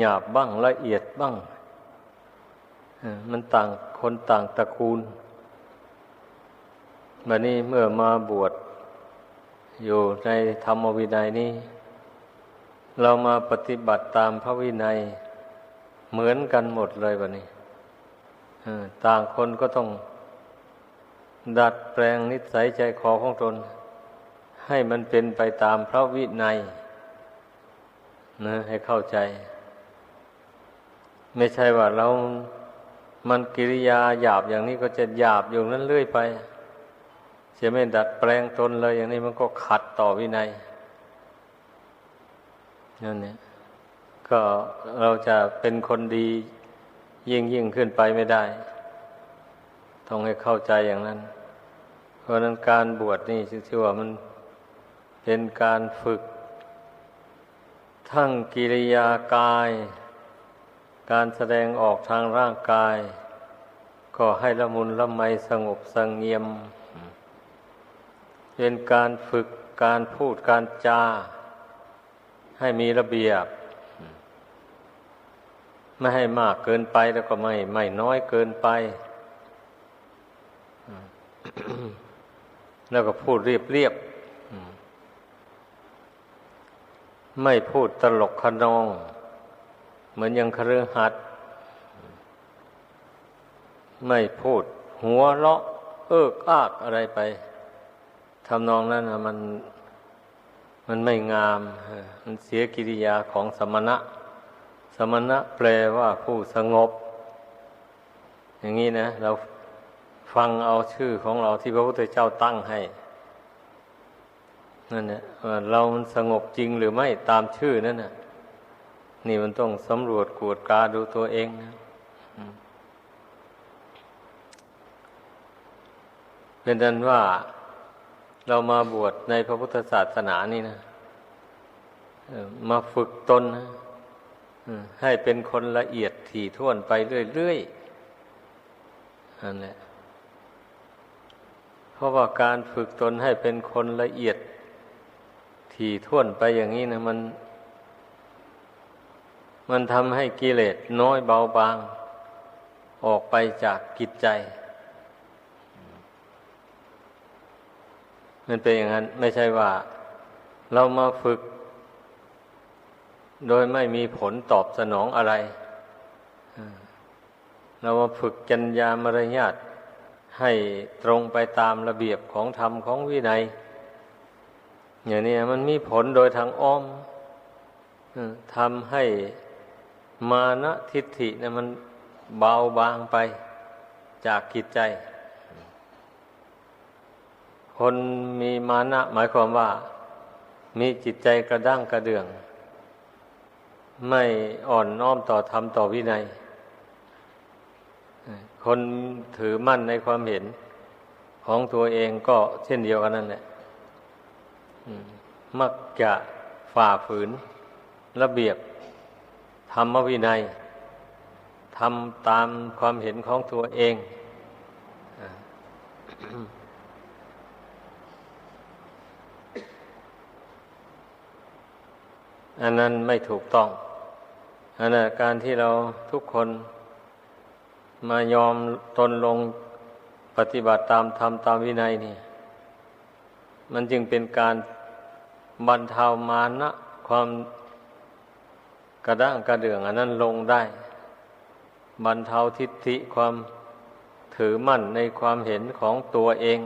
หยาบบ้างละเอียดบ้างมันต่างคนต่างตระกูลบัดนี้เมื่อมาบวชอยู่ในธรรมวินัยนี้ เรามาปฏิบัติตามพระวินัย เหมือนกันหมดเลยบัดนี้ต่างคนก็ต้อง ดัดแปลงนิสัยใจคอของตน ให้มันเป็นไปตามพระวินัยนะให้เข้าใจ ไม่ใช่ว่าเรามันกิริยาหยาบอย่างนี้ก็จะหยาบอยู่นั้นเรื่อยไปจะไม่ดัดแปลงตนเลยอย่างนี้มันก็ขัดต่อวินัยนั่นเนี่ยก็เราจะเป็นคนดียิ่งยิ่งขึ้นไปไม่ได้ ต้องให้เข้าใจอย่างนั้น เพราะนั้นการบวชนี่ชื่อว่ามันเป็นการฝึก ทั้งกิริยากาย การแสดงออกทางร่างกาย ก็ให้ละมุนละไมสงบสงเงียม เป็นการฝึกการพูดการจา ให้มีระเบียบ ไม่ให้มากเกินไปแล้วก็ไม่ ไม่น้อยเกินไป แล้วก็พูดเรียบเรียบไม่พูดตลกขนอง เหมือนยังครือหัด ไม่พูด หัวเลาะ เอิกอากอะไรไปทำนองนั้นนะมันมันไม่งาม มันเสียกิริยาของสมณะ สมณะแปลว่าผู้สงบ อย่างนี้นะ เราฟังเอาชื่อของเราที่พระพุทธเจ้าตั้งให้ นั่นเนี่ยเรามันสงบจริงหรือไม่ตามชื่อนั่นน่ะ นี่มันต้องสำรวจกวดกาดูตัวเองนะเป็นดันว่าเรามาบวชในพระพุทธศาสนานี่นะมาฝึกตนนะให้เป็นคนละเอียดถี่ถ้วนไปเรื่อยๆนั่นแหละเพราะว่าการฝึกตนให้เป็นคนละเอียดถี่ถ้วนไปอย่างนี้นะมัน มันทำให้กิเลสน้อยเบาบาง ออกไปจากกิจใจ มันเป็นอย่างนั้น ไม่ใช่ว่า เรามาฝึก โดยไม่มีผลตอบสนองอะไร เรามาฝึกจัญญามารยาทให้ตรงไปตามระเบียบของธรรมของวินัย อย่างนี้มันมีผลโดยทางอ้อมทำให้ มานะทิฏฐิเนะมันเบาบางไปจากกิจใจ คนมีมานะ หมายความว่า มีจิตใจกระด้างกระเดื่อง ไม่อ่อนน้อมต่อธรรมต่อวินัย คนถือมั่นในความเห็นของตัวเองก็เช่นเดียวกันนั่นแหละมักจะฝ่าฝืนระเบียบ ธรรมวินัยทำตามความเห็นของตัวเอง อันนั้นไม่ถูกต้องอันนั้นการที่เราทุกคนมายอมตนลงปฏิบัติตามธรรมตามวินัยนี่ มันจึงเป็นการบรรเทามานะความ กระด้างกระเดื่องอันนั้นลงได้บรรเทาทิฏฐิความถือมั่นในความเห็นของตัวเอง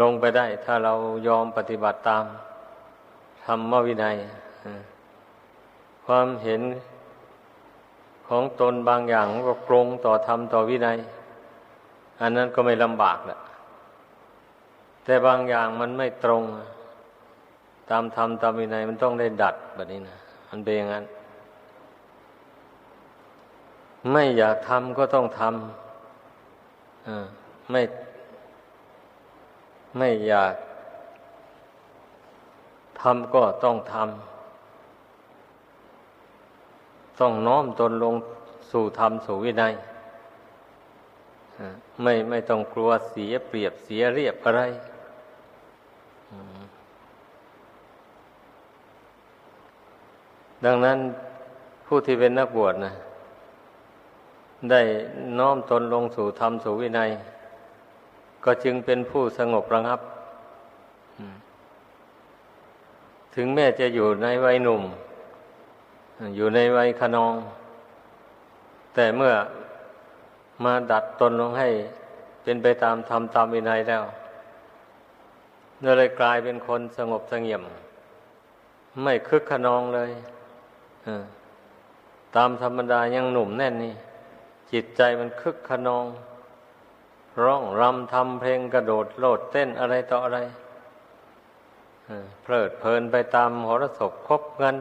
ลงไปได้ ถ้าเรายอมปฏิบัติตามธรรมวินัย ความเห็นของตนบางอย่างก็ตรงต่อธรรมต่อวินัย อันนั้นก็ไม่ลำบากแหละแต่บางอย่างมันไม่ตรง ตามธรรมตามวินัยมันต้องได้ดัดแบบนี้นะ มันเป็นอย่างนั้น ไม่อยากทำก็ต้องทำไม่ไม่อยากทำก็ต้องทำต้องน้อมตนลงสู่ธรรมสู่วินัยไม่ไม่ต้องกลัวเสียเปรียบเสียเรียบอะไร ดังนั้นผู้ที่เป็นนักบวชนะได้น้อมตนลงสู่ธรรมสู่วินัย ก็จึงเป็นผู้สงบระงับ ถึงแม้จะอยู่ในวัยหนุ่ม อยู่ในวัยขนอง แต่เมื่อมาดัดตนลงให้เป็นไปตามธรรมตามวินัยแล้วเลยกลายเป็นคนสงบสงเงียม ไม่คึกขนองเลย ตามธรรมดายังหนุ่มแน่นนี่ จิตใจมันคึกขนอง ร้องรำทำเพลงกระโดดโลดเต้นอะไรต่ออะไรเพลิดเพลินไปตามหรสพคบเงิน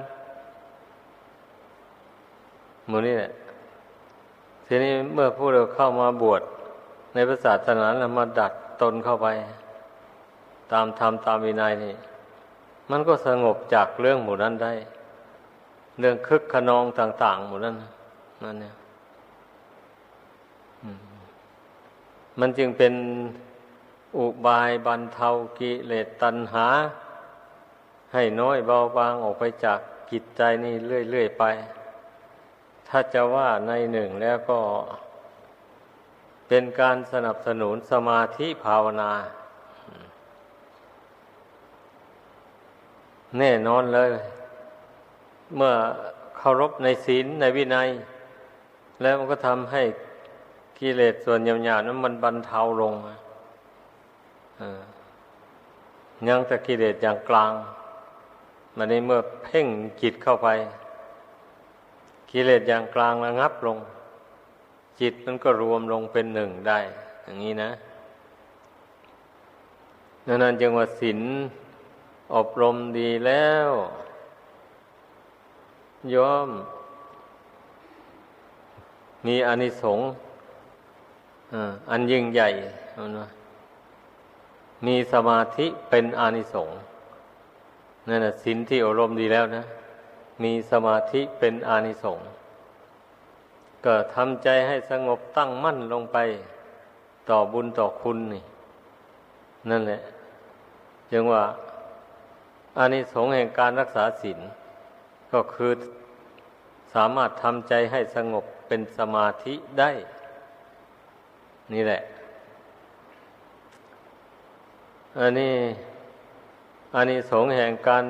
มูนี่แหละทีนี้เมื่อผู้เราเข้ามาบวชในพระศาสนาแล้วมาดัดตนเข้าไป ตามธรรมตามวินัยนี่ มันก็สงบจากเรื่องหมู่นั้นได้ เรื่องคึกขนองต่าง ๆ หมู่นั้นนั่นเนี่ยมันจึงเป็นอุบายบรรเทากิเลสตัณหา ให้น้อยเบาบางออกไปจากกิจใจนี่เรื่อย ๆ ไป ถ้าจะว่าในหนึ่งแล้วก็เป็นการสนับสนุนสมาธิภาวนา แน่นอนเลย เมื่อเคารพในศีลในวินัย แล้วมันก็ทำให้กิเลสส่วนหยาบๆนั้นมันบรรเทาลงยังแต่กิเลสอย่างกลางมันในเมื่อเพ่งจิตเข้าไป กิเลสอย่างกลางระงับลง จิตมันก็รวมลงเป็นหนึ่งได้ อย่างนี้นะนั้นจึงว่าศีลอบรมดีแล้ว ย่อม มีอานิสงส์อันยิ่งใหญ่นะมีสมาธิเป็นอานิสงส์นั่นแหะศีลที่อบรมดีแล้วนะ มีสมาธิเป็นอานิสงส์ก็ทำใจให้สงบตั้งมั่นลงไป ต่อบุญต่อคุณนี่ นั่นแหละจึงว่าอานิสงส์แห่งการรักษาศีล ก็คือสามารถทำใจให้สงบเป็นสมาธิได้ นี่แหละ อันนี้อานิสงส์แห่งการ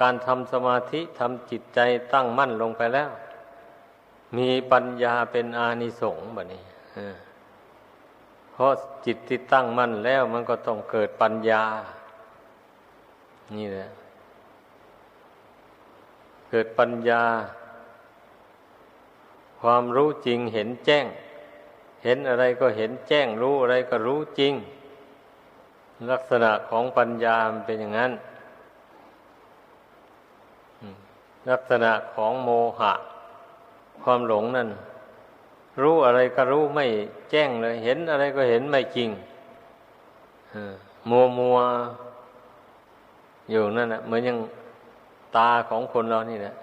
การทำสมาธิทำจิตใจตั้งมั่นลงไปแล้ว มีปัญญาเป็นอานิสงส์แบบนี้เพราะจิตที่ตั้งมั่นแล้วมันก็ต้องเกิดปัญญา นี่แหละ เกิดปัญญา ความรู้จริงเห็นแจ้ง เห็นอะไรก็เห็นแจ้ง รู้อะไรก็รู้จริง ลักษณะของปัญญาเป็นอย่างนั้น ลักษณะของโมหะ ความหลงนั่นรู้อะไรก็รู้ไม่แจ้งเลย เห็นอะไรก็เห็นไม่จริงมัวมัวอยู่นั่นนะเหมือนยัง ตาของคนเรานี่แหละ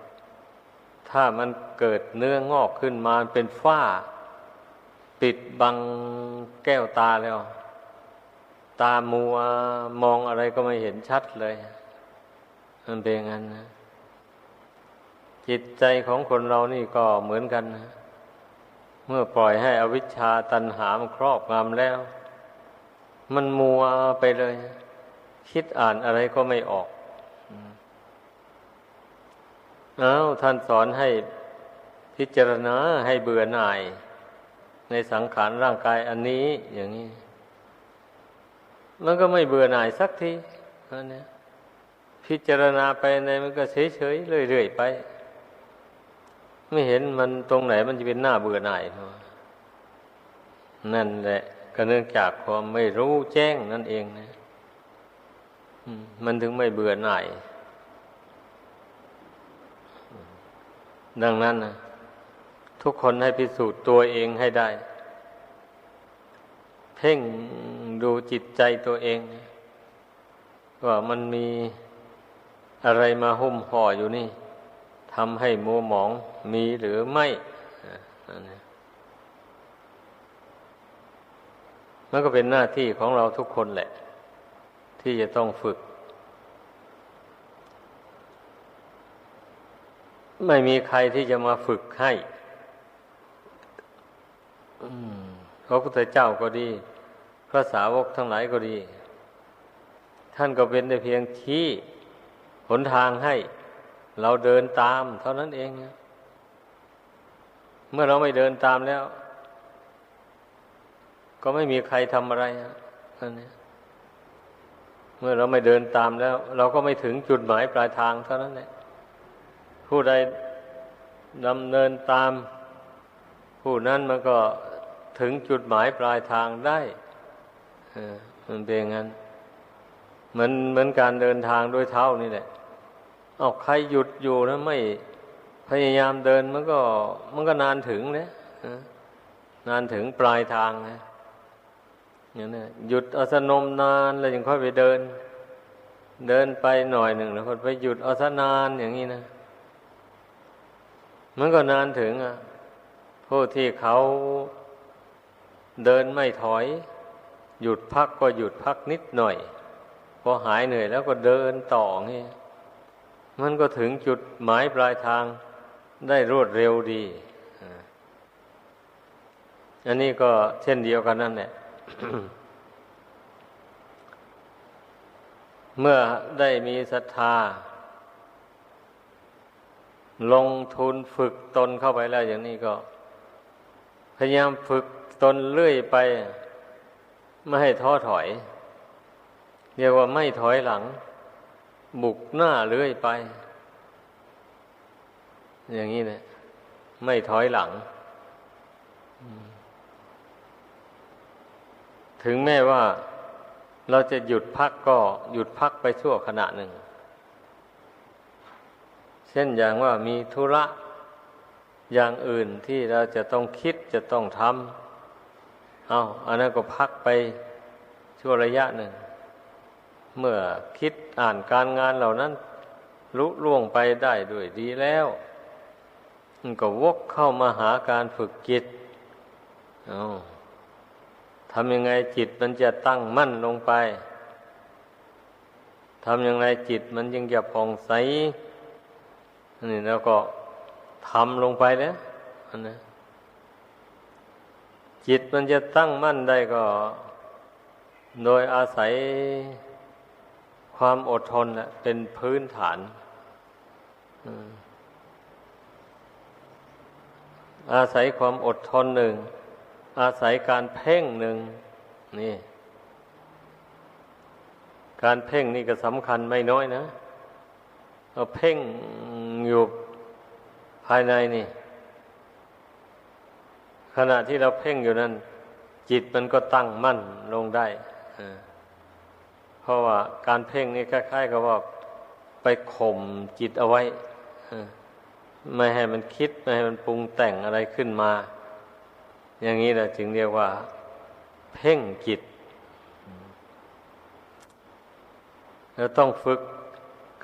ถ้ามันเกิดเนื้องอกขึ้นมาเป็นฝ้า ปิดบังแก้วตาแล้ว ตามัวมองอะไรก็ไม่เห็นชัดเลย มันเป็นงั้นนะจิตใจของคนเรานี่ก็เหมือนกันนะเมื่อปล่อยให้อวิชชาตันหามครอบงำแล้ว มันมัวไปเลย คิดอ่านอะไรก็ไม่ออก อ้าวท่านสอนให้พิจารณาให้เบื่อหน่าย ในสังขารร่างกายอันนี้อย่างนี้ มันก็ไม่เบื่อหน่ายสักทีอันนี้พิจารณาไปในมันก็เฉยๆเรื่อยๆไป ไม่เห็นมันตรงไหนมันจะเป็นหน้าเบื่อหน่ายนั่นแหละก็เนื่องจากความไม่รู้แจ้งนั่นเองนะมันถึงไม่เบื่อหน่าย ดังนั้นนะทุกคนให้พิสูจน์ตัวเองให้ได้ เพ่งดูจิตใจตัวเอง ว่ามันมีอะไรมาหุ้มห่ออยู่นี่ทำให้มัวหมองมีหรือไม่มันก็เป็นหน้าที่ของเราทุกคนแหละ ที่จะต้องฝึก ไม่มีใครที่จะมาฝึกให้พระพุทธเจ้าก็ดี พระสาวกทั้งหลายก็ดี ท่านก็เป็นแต่เพียงที่หนทางให้ เราเดินตาม เท่านั้นเอง เมื่อเราไม่เดินตามแล้ว ก็ไม่มีใครทำอะไรอันนี้เมื่อเราไม่เดินตามแล้ว เราก็ไม่ถึงจุดหมายปลายทางเท่านั้นแหละ ผู้ใดดำเนินตาม ผู้นั้นมันก็ถึงจุดหมายปลายทางได้มันเป็นงั้น เหมือนเหมือนการเดินทางด้วยเท้านี่แหละเอาใครหยุดอยู่นะไม่พยายามเดินมันก็มันก็นานถึงเนี่ยนานถึงปลายทางนะอย่างนี้หยุดอาสนมนานแล้วยังค่อยไปเดิน เดินไปหน่อยหนึ่งแล้วค่อยไปหยุดอาสนานอย่างนี้นะ มันก็นานถึงอะผู้ที่เขาเดินไม่ถอย หยุดพักก็หยุดพักนิดหน่อย พอหายเหนื่อยแล้วก็เดินต่อนี่มันก็ถึงจุดหมายปลายทางได้รวดเร็วดี อันนี้ก็เช่นเดียวกันนั่นแหละเมื่อได้มีศรัทธา ลงทุนฝึกตนเข้าไปแล้วอย่างนี้ก็ พยายามฝึกตนเรื่อยไป ไม่ให้ท้อถอย เรียกว่าไม่ถอยหลัง บุกหน้าเรื่อยไป อย่างนี้เนี่ยไม่ถอยหลัง ถึงแม้ว่าเราจะหยุดพักก็หยุดพักไปชั่วขณะหนึ่ง เช่นอย่างว่ามีธุระอย่างอื่นที่เราจะต้องคิดจะต้องทำเอาอันนั้นก็พักไปชั่วระยะหนึ่ง เมื่อคิดอ่านการงานเหล่านั้นลุล่วงไปได้ด้วยดีแล้วมันก็วกเข้ามาหาการฝึกจิตเอาทำยังไงจิตมันจะตั้งมั่นลงไป ทำยังไงจิตมันยังจะผ่องใส นี่แล้วก็ทำลงไปแล้วนะจิตมันจะตั้งมั่นได้ก็ โดยอาศัยความอดทนเป็นพื้นฐานอาศัยความอดทนหนึ่ง อาศัยการเพ่งหนึ่งนี่ การเพ่งนี่ก็สำคัญไม่น้อยนะเราเพ่ง อยู่ภายในนี่ ขณะที่เราเพ่งอยู่นั้น จิตมันก็ตั้งมั่นลงได้เพราะว่าการเพ่งนี่คล้ายๆกับว่าไปข่มจิตเอาไว้ไม่ให้มันคิด ไม่ให้มันปรุงแต่งอะไรขึ้นมา อย่างนี้แหละจึงเรียกว่า เพ่งจิตเราต้องฝึก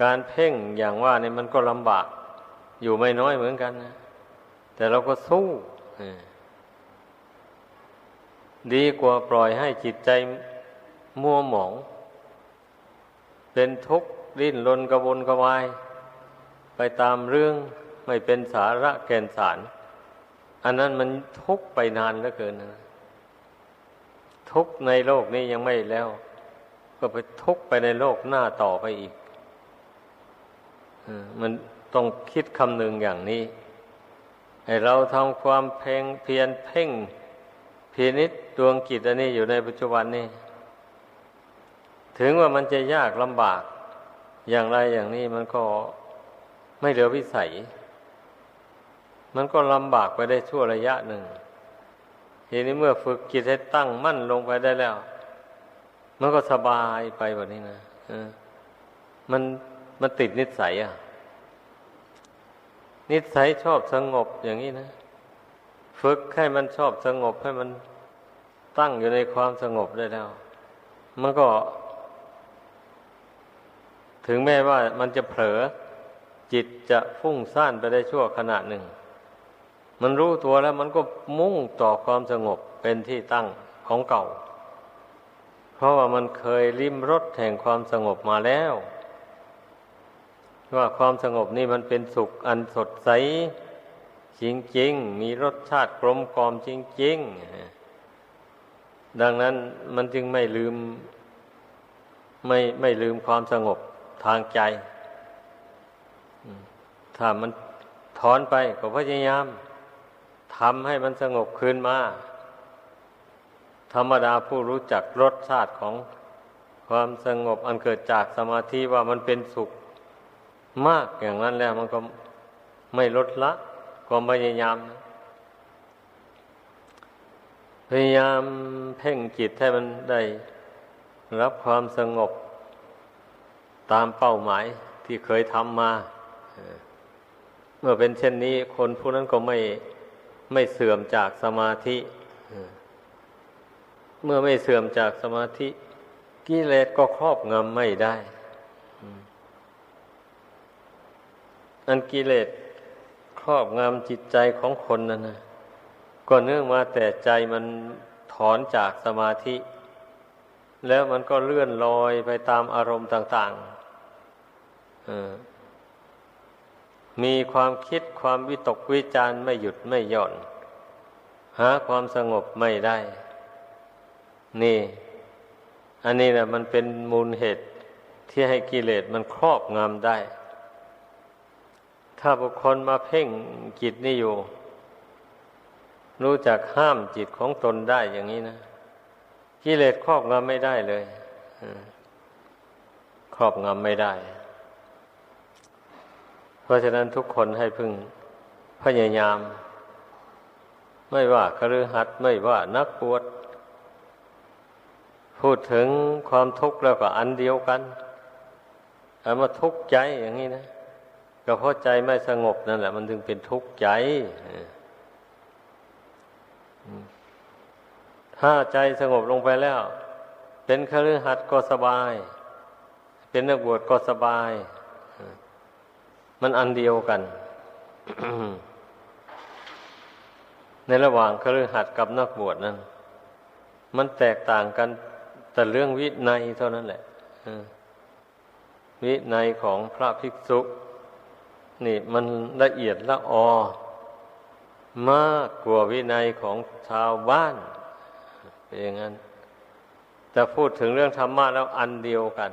การเพ่งอย่างว่าเนี่ยมันก็ลำบาก อยู่ไม่น้อยเหมือนกันนะ แต่เราก็สู้ดีกว่าปล่อยให้จิตใจมัวหมอง เป็นทุกข์ดิ้นรนกระวนกระวาย ไปตามเรื่องไม่เป็นสาระแก่นสาร อันนั้นมันทุกข์ไปนานเหลือเกินนะทุกข์ในโลกนี้ยังไม่แล้ว ก็ไปทุกข์ไปในโลกหน้าต่อไปอีก มันต้องคิดคำหนึ่งอย่างนี้ ให้เราทำความเพ่งเพียนเพ่งพินิษดวงกิจอันนี้อยู่ในปัจจุบันนี้ถึงว่ามันจะยากลำบากอย่างไรอย่างนี้มันก็ไม่เหลือวิสัย มันก็ลำบากไปได้ชั่วระยะหนึ่ง ทีนี้เมื่อฝึกจิตให้ตั้งมั่นลงไปได้แล้ว มันก็สบายไปแบบนี้นะมัน มันติดนิสัยอะ นิสัยชอบสงบอย่างนี้นะ ฝึกให้มันชอบสงบให้มันตั้งอยู่ในความสงบได้แล้ว มันก็ ถึงแม้ว่ามันจะเผลอ จิตจะฟุ้งซ่านไปได้ชั่วขณะหนึ่ง มันรู้ตัวแล้วมันก็มุ่งต่อความสงบเป็นที่ตั้งของเก่า เพราะว่ามันเคยลิ้มรสแห่งความสงบมาแล้ว ว่าความสงบนี่มันเป็นสุขอันสดใส จริง ๆ มีรสชาติกลมกล่อมจริง ๆ ดังนั้นมันจึงไม่ลืม ไม่ไม่ลืมความสงบทางใจ ถ้ามันถอนไปก็พยายามทำให้มันสงบคืนมา ธรรมดาผู้รู้จักรสชาติของความสงบอันเกิดจากสมาธิว่ามันเป็นสุข มากอย่างนั้นแล้วมันก็ไม่ลดละความพยายาม พยายามเพ่งจิตให้มันได้รับความสงบตามเป้าหมายที่เคยทำมา เมื่อเป็นเช่นนี้ คนผู้นั้นก็ไม่ไม่เสื่อมจากสมาธิเมื่อไม่เสื่อมจากสมาธิกิเลสก็ครอบงำไม่ได้ อันกิเลสครอบงำจิตใจของคนนั้นนะก็เนื่องมาแต่ใจมันถอนจากสมาธิ แล้วมันก็เลื่อนลอยไปตามอารมณ์ต่างๆมีความคิดความวิตกวิจารไม่หยุดไม่หย่อน หาความสงบไม่ได้ นี่ อันนี้นะมันเป็นมูลเหตุที่ให้กิเลสมันครอบงำได้ ถ้าบุคคลมาเพ่งจิตนี่อยู่ รู้จักห้ามจิตของตนได้อย่างนี้นะกิเลสครอบงำไม่ได้เลยครอบงำไม่ได้ เพราะฉะนั้นทุกคนให้พึงพยายาม ไม่ว่าคฤหัสถ์ไม่ว่านักบวชพูดถึงความทุกข์แล้วก็อันเดียวกันเอามาทุกข์ใจอย่างนี้นะ ก็เพราะใจไม่สงบนั่นแหละ มันถึงเป็นทุกข์ใจถ้าใจสงบลงไปแล้ว เป็นคฤหัสถ์ก็สบาย เป็นนักบวชก็สบาย มันอันเดียวกัน ในระหว่างคฤหัสถ์กับนักบวชนั้น มันแตกต่างกัน แต่เรื่องวินัยเท่านั้นแหละวินัยของพระภิกษุ นี่มันละเอียดละออ มากกว่าวินัยของชาวบ้านเป็นอย่างนั้นแต่พูดถึงเรื่องธรรมะแล้วอันเดียวกัน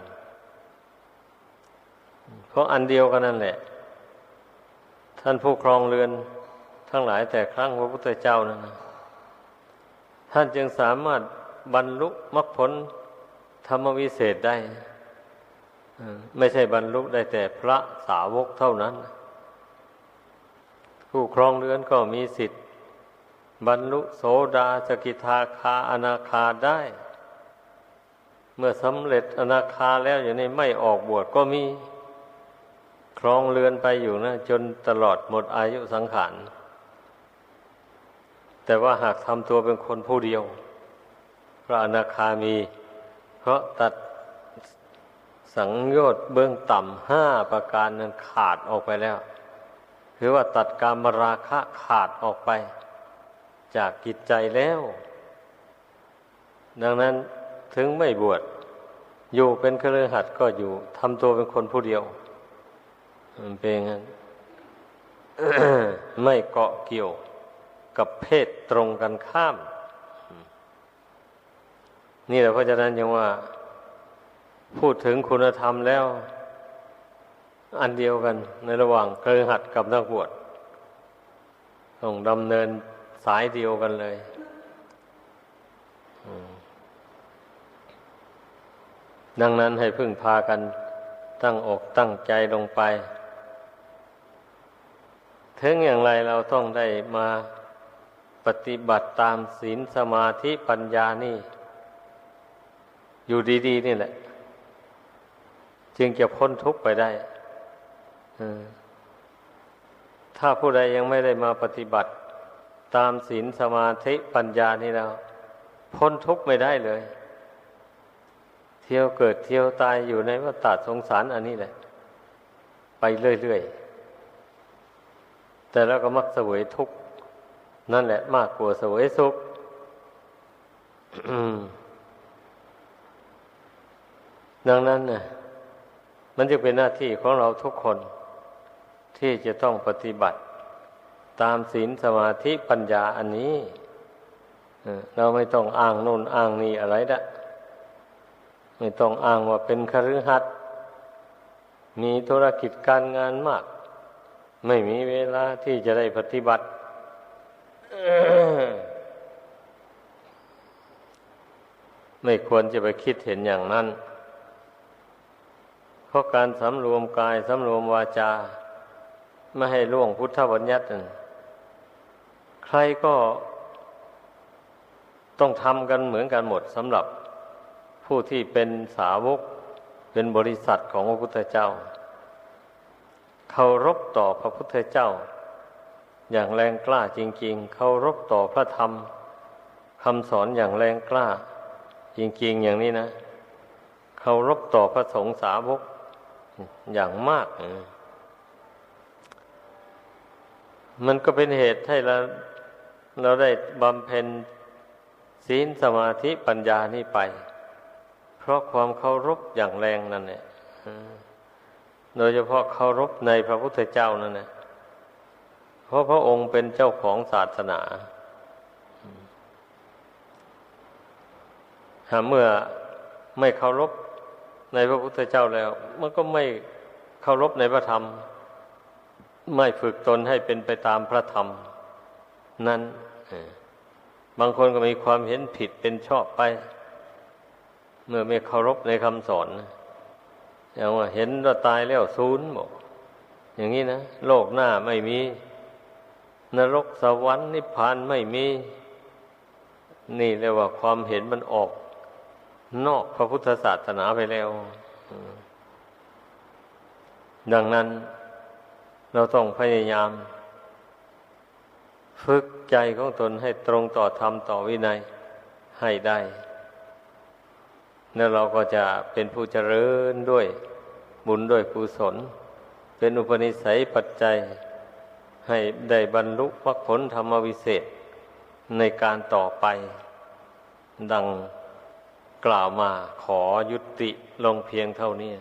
เพราะอันเดียวกันนั่นแหละ ท่านผู้ครองเรือนทั้งหลายแต่ครั้งพระพุทธเจ้านั่นนะท่านจึงสามารถบรรลุมรรคผลธรรมวิเศษได้ ไม่ใช่บรรลุได้แต่พระสาวกเท่านั้น ผู้ครองเรือนก็มีสิทธิ์ บรรลุโสดาสกิทาคาอนาคาได้ เมื่อสำเร็จอนาคาแล้วอย่างนี้ไม่ออกบวชก็มีครองเรือนไปอยู่นะ จนตลอดหมดอายุสังขาร แต่ว่าหากทำตัวเป็นคนผู้เดียวพระอนาคามี เพราะตัด สังโยชน์เบื้องต่ำห้าประการนั้นขาดออกไปแล้ว คือว่าตัดการมราคะขาดออกไป จากกิจใจแล้ว ดังนั้นถึงไม่บวชอยู่เป็นเครือขัดก็อยู่ทำตัวเป็นคนผู้เดียวมันเป็นงั้นไม่เกาะเกี่ยวกับเพศตรงกันข้าม นี่แหละเพราะฉะนั้นยังว่า พูดถึงคุณธรรมแล้ว อันเดียวกันในระหว่างเครือหัดกับนักบวชต้องดำเนินสายเดียวกันเลยดังนั้นให้พึ่งพากันตั้งอกตั้งใจลงไป ถึงอย่างไรเราต้องได้มาปฏิบัติตามศีลสมาธิปัญญานี่ อยู่ดี ๆ นี่แหละ จึงจะพ้นทุกข์ไปได้ถ้าผู้ใดยังไม่ได้มาปฏิบัติ ตามศีลสมาธิปัญญานี่แล้ว พ้นทุกข์ไม่ได้เลย เที่ยวเกิดเที่ยวตายอยู่ในวัฏสงสารอันนี้แหละ ไปเรื่อยๆ แต่แล้วก็มักเสวยทุกข์นั่นแหละมากกว่าเสวยสุขดังนั้นนะ มันจะเป็นหน้าที่ของเราทุกคนที่จะต้องปฏิบัติ ตามศีลสมาธิปัญญาอันนี้เราไม่ต้องอ้างนู่นอ้างนี่อะไรละไม่ต้องอ้างว่าเป็นคฤหัสถ์มีธุรกิจการงานมาก ไม่มีเวลาที่จะได้ปฏิบัติ ไม่ควรจะไปคิดเห็นอย่างนั้น เพราะการสำรวมกายสำรวมวาจา ไม่ให้ล่วงพุทธบัญญัติใครก็ต้องทำกันเหมือนกันหมดสำหรับผู้ที่เป็นสาวกเป็นบริษัทของพระพุทธเจ้าเคารพต่อพระพุทธเจ้า อย่างแรงกล้าจริง ๆเคารพต่อพระธรรมคำสอนอย่างแรงกล้า จริง ๆ อย่างนี้นะเคารพต่อพระสงฆ์สาวก อย่างมาก มันก็เป็นเหตุให้เราเราได้บำเพ็ญศีลสมาธิปัญญานี่ไป เพราะความเคารพอย่างแรงนั่นแหละโดยเฉพาะเคารพในพระพุทธเจ้านั่นแหละเพราะพระองค์เป็นเจ้าของศาสนาหาเมื่อไม่เคารพ ในพระพุทธเจ้าแล้ว มันก็ไม่เคารพในพระธรรม ไม่ฝึกตนให้เป็นไปตามพระธรรม นั้นบางคนก็มีความเห็นผิดเป็นชอบไป เมื่อไม่เคารพในคำสอนอย่างว่าเห็นว่าตายแล้วศูนย์บอกอย่างนี้นะโลกหน้าไม่มี นรกสวรรค์นิพพานไม่มี นี่เรียกว่าความเห็นมันออก นอกพระพุทธศาสนาไปแล้ว ดังนั้นเราต้องพยายาม ฝึกใจของตนให้ตรงต่อธรรมต่อวินัยให้ได้ แล้วเราก็จะเป็นผู้เจริญด้วยบุญด้วยกุศล เป็นอุปนิสัยปัจจัย ให้ได้บรรลุมรรคผลธรรมวิเศษในการต่อไป ดัง กล่าวมาขอยุติลงเพียงเท่านี้